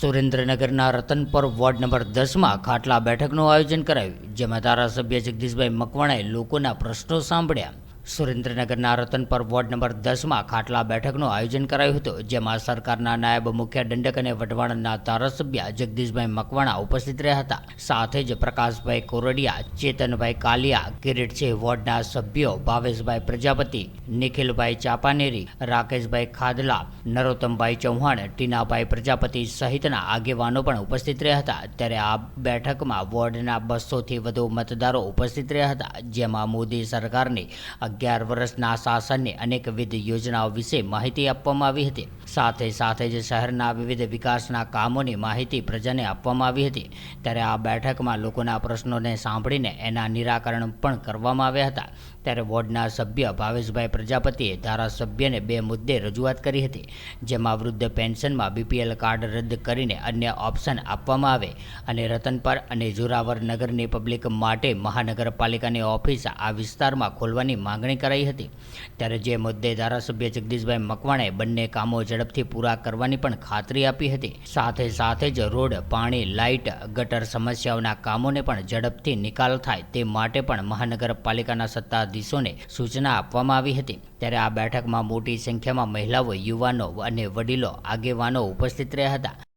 સુરેન્દ્રનગરના Ratanpar ward number દસમાં ખાટલા બેઠકનું આયોજન કરાયું, જેમાં ધારાસભ્ય જગદીશભાઈ મકવાણાએ લોકોના પ્રશ્નો સાંભળ્યા. સુરેન્દ્રનગરના રતનપર વોર્ડ નંબર દસમાં ખાટલા બેઠકનું આયોજન કરાયું હતું, જેમાં સરકારના નાયબ મુખ્ય દંડક અને વઢવાણના ધારાસભ્ય જગદીશભાઈ મકવાણા ઉપસ્થિત રહ્યા હતા. સાથે જ પ્રકાશભાઈ કોરડિયા, ચેતનભાઈ કાલિયા, કિરીટસિંહ વોર્ડના સભ્યો ભાવેશભાઈ પ્રજાપતિ, નિખિલભાઈ ચાપાનેરી, રાકેશભાઈ ખાદલા, નરોત્તમભાઈ ચૌહાણ, ટીનાભાઈ પ્રજાપતિ સહિતના આગેવાનો પણ ઉપસ્થિત રહ્યા હતા. ત્યારે આ બેઠકમાં વોર્ડના બસોથી વધુ મતદારો ઉપસ્થિત રહ્યા હતા, જેમાં મોદી સરકારની અગિયાર વર્ષના શાસનની અનેકવિધ યોજનાઓ વિશે માહિતી આપવામાં આવી હતી. સાથે સાથે જ શહેરના વિવિધ વિકાસના કામોની માહિતી પ્રજાને આપવામાં આવી હતી. ત્યારે આ બેઠકમાં લોકોના પ્રશ્નોને સાંભળીને એના નિરાકરણ પણ કરવામાં આવ્યા હતા. ત્યારે વોર્ડના સભ્ય ભાવેશભાઈ પ્રજાપતિએ ધારાસભ્યને બે મુદ્દે રજૂઆત કરી હતી. જેમાં વૃદ્ધ પેન્શનમાં બીપીએલ કાર્ડ રદ કરીને અન્ય ઓપ્શન આપવામાં આવે અને રતનપર અને જોરાવર નગરની પબ્લિક માટે મહાનગરપાલિકાની ઓફિસ આ વિસ્તારમાં ખોલવાની માંગણી કરાઈ હતી. ત્યારે જે મુદ્દે ધારાસભ્ય જગદીશભાઈ મકવાણે બંને કામો ઝડપથી પૂરા કરવાની પણ ખાતરી આપી હતી. સાથે સાથે જ રોડ, પાણી, લાઇટ, ગટર સમસ્યાઓના કામોને પણ ઝડપથી નિકાલ થાય તે માટે પણ મહાનગરપાલિકાના સત્તાધીશોને સૂચના આપવામાં આવી હતી. ત્યારે આ બેઠકમાં મોટી સંખ્યામાં મહિલાઓ, યુવાનો અને વડીલો આગેવાનો ઉપસ્થિત રહ્યા હતા.